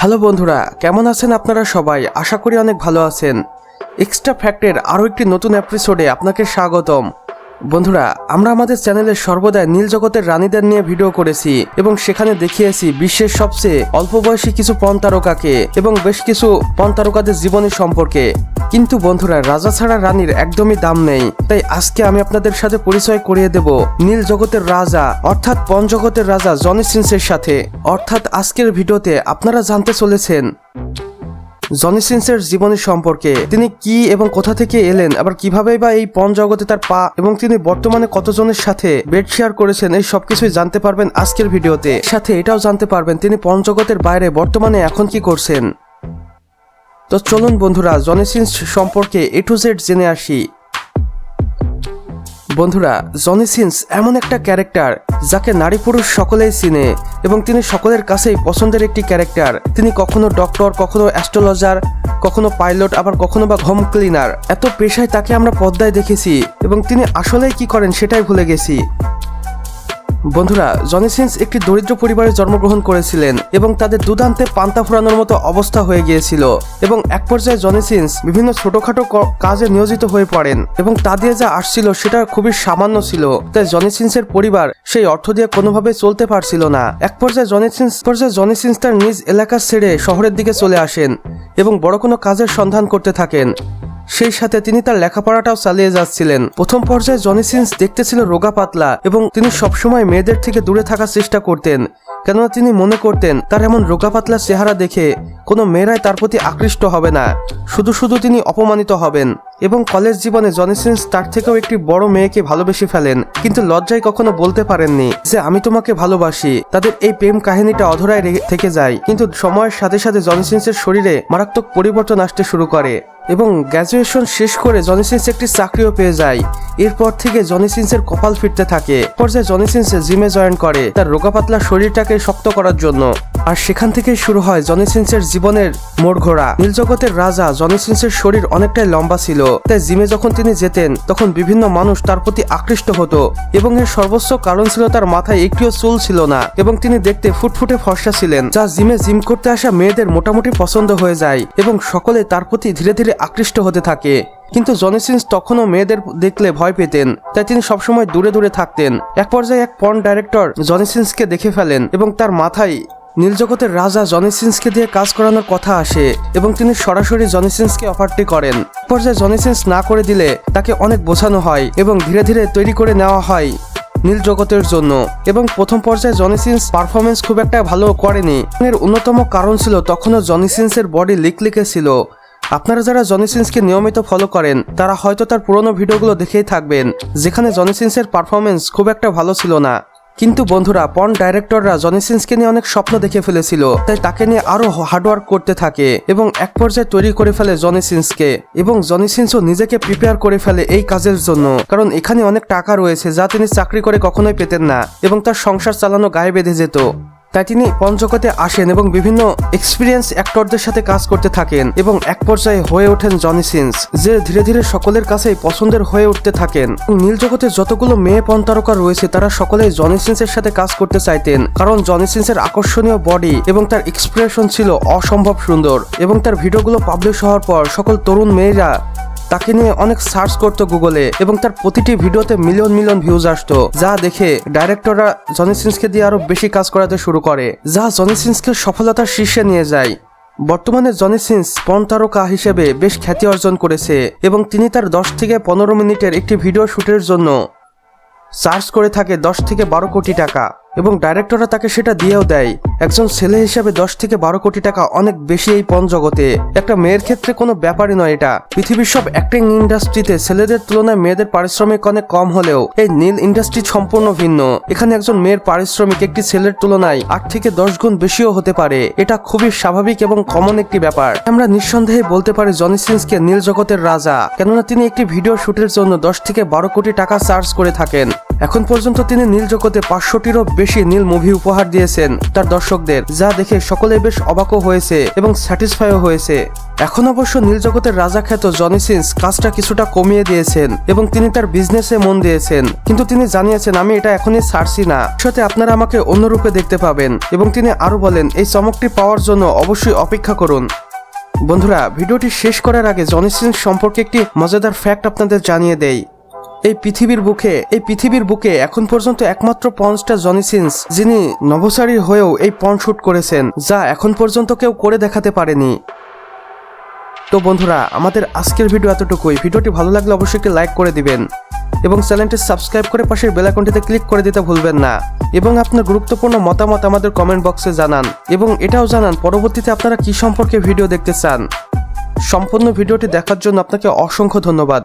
Hello বন্ধুরা, কেমন আছেন আপনারা সবাই? আশা করি অনেক ভালো আছেন। এক্সট্রা ফ্যাক্টের আরও একটি নতুন এপিসোডে আপনাকে স্বাগতম। বন্ধুরা, আমরা আমাদের চ্যানেলে সর্বদাই নীল জগতের রানীদের নিয়ে ভিডিও করেছি এবং সেখানে দেখিয়েছি বিশ্বের সবচেয়ে অল্প বয়সী কিছু পণ তারকাকে এবং বেশ কিছু পণ তারকাদের জীবনী সম্পর্কে। কিন্তু বন্ধুরা, রাজা ছাড়া রানীর একদমই দাম নেই। তাই আজকে আমি আপনাদের সাথে পরিচয় করিয়ে দেব নীল জগতের রাজা, অর্থাৎ পণ জগতের রাজা জনি সিন্সের সাথে। অর্থাৎ আজকের ভিডিওতে আপনারা জানতে চলেছেন জনি সিন্সের জীবনী সম্পর্কে তিনি কি এবং কোথা থেকে এলেন, আবার কীভাবে বা এই পণ জগতে তার পা এবং তিনি বর্তমানে কতজনের সাথে বেড শেয়ার করেছেন, এই সবকিছুই জানতে পারবেন আজকের ভিডিওতে। সাথে এটাও জানতে পারবেন তিনি পণ জগতের বাইরে বর্তমানে এখন কি করছেন। তো চলুন বন্ধুরা, জনি সিন্স সম্পর্কে এ টু জেড জেনে আসি। বন্ধুরা জনি সিন্স এমন একটা ক্যারেক্টার যাকে নারী পুরুষ সকলেই চিনে এবং তিনি সকলের কাছেই পছন্দের একটি ক্যারেক্টার তিনি কখনো ডক্টর কখনো অ্যাস্ট্রোলজার কখনো পাইলট আবার কখনো বা হোম ক্লিনার এত পেশায় তাকে আমরা পদ্মায় দেখেছি এবং তিনি আসলেই কি করেন সেটাই ভুলে গেছি। বন্ধুরা, জনি সিন্স একটি দরিদ্র পরিবারে জন্মগ্রহণ করেছিলেন এবং তাদের দুধান্তে পান্তা ফুরানোর মতো অবস্থা হয়ে গিয়েছিল এবং এক পর্যায়ে জনিসিন্স বিভিন্ন ছোটখাটো কাজে নিয়োজিত হয়ে পড়েন এবং তা দিয়ে যা আসছিল সেটা খুবই সামান্য ছিল। তাই জনি সিন্সের পরিবার সেই অর্থ দিয়ে কোনোভাবে চলতে পারছিল না। এক পর্যায়ে জনিসিন্স পর্যায়ে জনি সিন্স তার নিজ এলাকা ছেড়ে শহরের দিকে চলে আসেন এবং বড় কোনো কাজের সন্ধান করতে থাকেন। সেই সাথে তিনি তার লেখাপড়াটাও চালিয়ে যাচ্ছিলেন। প্রথম পর্যায়ে জনি সিন্স দেখতে ছিল রোগা পাতলা এবং তিনি সবসময় মেয়েদের থেকে দূরে থাকার চেষ্টা করতেন। কেননা তিনি মনে করতেন, তার এমন রোগা পাতলা চেহারা দেখে কোনো মেয়েরাই তার প্রতি আকৃষ্ট হবে না। শুধু শুধু তিনি অপমানিত হবেন এবং কলেজ জীবনে জনি সিন্স তার থেকেও একটি বড় মেয়েকে ভালোবেসে ফেলেন। কিন্তু লজ্জায় কখনো বলতে পারেননি যে, আমি তোমাকে ভালোবাসি। তাদের এই প্রেম কাহিনীটা অধরায় থেকে যায়। কিন্তু সময়ের সাথে সাথে জনি সিন্সের শরীরে মারাত্মক পরিবর্তন আসতে শুরু করে। এবং গ্র্যাজুয়েশন শেষ করে জনসেন্স একটি চাকরিও পেয়ে যায়। এরপর থেকে জনি সিন্সের কপাল ফিরতে থাকে। পর্যায়ে জনি সিন্স জিমে জয়েন করে তার রোগা পাতলা শরীরটাকে শক্ত করার জন্য। আর সেখান থেকেই শুরু হয় জনি সিন্সের জীবনের মোড় ঘোরা নীলজগতের রাজা জনি সিন্সের শরীর অনেকটাই লম্বা ছিল। তাই জিমে যখন তিনি যেতেন, তখন বিভিন্ন মানুষ তার প্রতি আকৃষ্ট হতো এবং এর সর্বোচ্চ কারণ ছিল তার মাথায় একটিও চুল ছিল না এবং তিনি দেখতে ফুটফুটে ফর্সা ছিলেন, যা জিমে জিম করতে আসা মেয়েদের মোটামুটি পছন্দ হয়ে যায় এবং সকলে তার প্রতি ধীরে ধীরে আকৃষ্ট হতে থাকে। কিন্তু জনি সিন্স তখনও মেয়েদের দেখলে ভয় পেতেন, তাই তিনি সবসময় দূরে দূরে থাকতেন। এক পর্যায়ে এক পর্ন ডাইরেক্টর জনি সিন্সকে দেখে ফেলেন এবং তার মাথায় নীলজগতের রাজা জনি সিন্সকে দিয়ে কাজ করানোর কথা আসে এবং তিনি সরাসরি জনি সিন্সকে অফারটি করেন। পর্যায়ে জনি সিন্স না করে দিলে তাকে অনেক বোঝানো হয় এবং ধীরে ধীরে তৈরি করে নেওয়া হয় নীল জগতের জন্য। এবং প্রথম পর্যায়ে জনি সিন্স পারফরমেন্স খুব একটা ভালো করেনি। এর অন্যতম কারণ ছিল তখনও জনি সিন্সের বডি লিকলিকে ছিল। আপনারা যারা জনি সিন্সকে নিয়মিত ফলো করেন, তারা হয়তো তার পুরনো ভিডিওগুলো দেখেই থাকবেন, যেখানে জনি সিন্সের পারফরমেন্স খুব একটা ভালো ছিল না। কিন্তু বন্ধুরা পন ডাইরেক্টররা জনি সিন্সকে নিয়ে অনেক স্বপ্ন দেখে ফেলেছিল, তাই তাকে নিয়ে আরও হার্ডওয়ার্ক করতে থাকে এবং এক পর্যায়ে তৈরি করে ফেলে জনি সিন্সকে এবং জনি সিন্সও নিজেকে প্রিপেয়ার করে ফেলে এই কাজের জন্য। কারণ এখানে অনেক টাকা রয়েছে যা তিনি চাকরি করে কখনোই পেতেন না এবং তার সংসার চালানো গায়ে বেঁধে যেত। তাই তিনি পঞ্চকতে আসেন এবং বিভিন্ন এক্সপিরিয়েন্স অ্যাক্টরদের সাথে কাজ করতে থাকেন এবং এক পর্যায়ে হয়ে ওঠেন জনি সিন্স, যে ধীরে ধীরে সকলের কাছেই পছন্দের হয়ে উঠতে থাকেন। নীল জগতে যতগুলো মেয়ে পণ তারকা রয়েছে, তারা সকলেই জনি সিন্সের সাথে কাজ করতে চাইতেন, কারণ জনি সিন্সের আকর্ষণীয় বডি এবং তার এক্সপ্রেশন ছিল অসম্ভব সুন্দর এবং তার ভিডিওগুলো পাবলিশ হওয়ার পর সকল তরুণ মেয়েরা তাকে নিয়ে অনেক সার্চ করতো গুগলে এবং তার প্রতিটি ভিডিওতে মিলিয়ন মিলিয়ন ভিউজ আসতো, যা দেখে ডাইরেক্টররা জনি সিন্সকে দিয়ে আরও বেশি কাজ করাতে শুরু করে, যা জনি সিন্সকে সফলতার শীর্ষে নিয়ে যায়। বর্তমানে জনি সিন্স পণ তারকা হিসেবে বেশ খ্যাতি অর্জন করেছে এবং তিনি তার দশ থেকে পনেরো মিনিটের একটি ভিডিও শুটের জন্য চার্জ করে থাকে দশ থেকে বারো কোটি টাকা। এবং ডাইরেক্টররা তাকে সেটা দিয়েও দেয়। একজন ছেলে হিসাবে দশ থেকে বারো কোটি টাকা অনেক বেশি এই পণ জগতে। একটা মেয়ের ক্ষেত্রে কোনো ব্যাপারই নয় এটা। পৃথিবীর সব অ্যাক্টিং ইন্ডাস্ট্রিতে ছেলেদের তুলনায় মেয়েদের পারিশ্রমিক অনেক কম হলেও এই নীল ইন্ডাস্ট্রি সম্পূর্ণ ভিন্ন। এখানে একজন মেয়ের পারিশ্রমিক একটি ছেলের তুলনায় আট থেকে দশ গুণ বেশিও হতে পারে। এটা খুবই স্বাভাবিক এবং কমন একটি ব্যাপার। আমরা নিঃসন্দেহে বলতে পারি জনি সিন্সকে নীল জগতের রাজা, কেননা তিনি একটি ভিডিও শুটের জন্য দশ থেকে বারো কোটি টাকা চার্জ করে থাকেন। এখন পর্যন্ত তিনি নীল জগতে পাঁচশোটিরও বেশি নীল মুভি উপহার দিয়েছেন তার দর্শকদের, যা দেখে সকলে বেশ অবাকও হয়েছে এবং স্যাটিসফাইও হয়েছে। এখন অবশ্য নীল জগতের রাজা খ্যাত জনি সিন্স কাজটা কিছুটা কমিয়ে দিয়েছেন এবং তিনি তার বিজনেসে মন দিয়েছেন। কিন্তু তিনি জানিয়েছেন, আমি এটা এখনই ছাড়ছি না। সাথে আপনারা আমাকে অন্য রূপে দেখতে পাবেন। এবং তিনি আরও বলেন, এই চমকটি পাওয়ার জন্য অবশ্যই অপেক্ষা করুন। বন্ধুরা, ভিডিওটি শেষ করার আগে জনি সিন্স সম্পর্কে একটি মজাদার ফ্যাক্ট আপনাদের জানিয়ে দেই। এই পৃথিবীর বুকে, এই পৃথিবীর বুকে এখন পর্যন্ত একমাত্র পঞ্চটা জনি সিন্স, যিনি নভোচারীর হয়েও এই পণ শুট করেছেন, যা এখন পর্যন্ত কেউ করে দেখাতে পারেনি। তো বন্ধুরা, আমাদের আজকের ভিডিও এতটুকুই। ভিডিওটি ভালো লাগলে অবশ্যই একটি লাইক করে দিবেন এবং চ্যানেলটি সাবস্ক্রাইব করে পাশের বেল আইকনটিতে ক্লিক করে দিতে ভুলবেন না। এবং আপনার গুরুত্বপূর্ণ মতামত আমাদের কমেন্ট বক্সে জানান এবং এটাও জানান পরবর্তীতে আপনারা কি সম্পর্কে ভিডিও দেখতে চান। সম্পূর্ণ ভিডিওটি দেখার জন্য আপনাকে অসংখ্য ধন্যবাদ।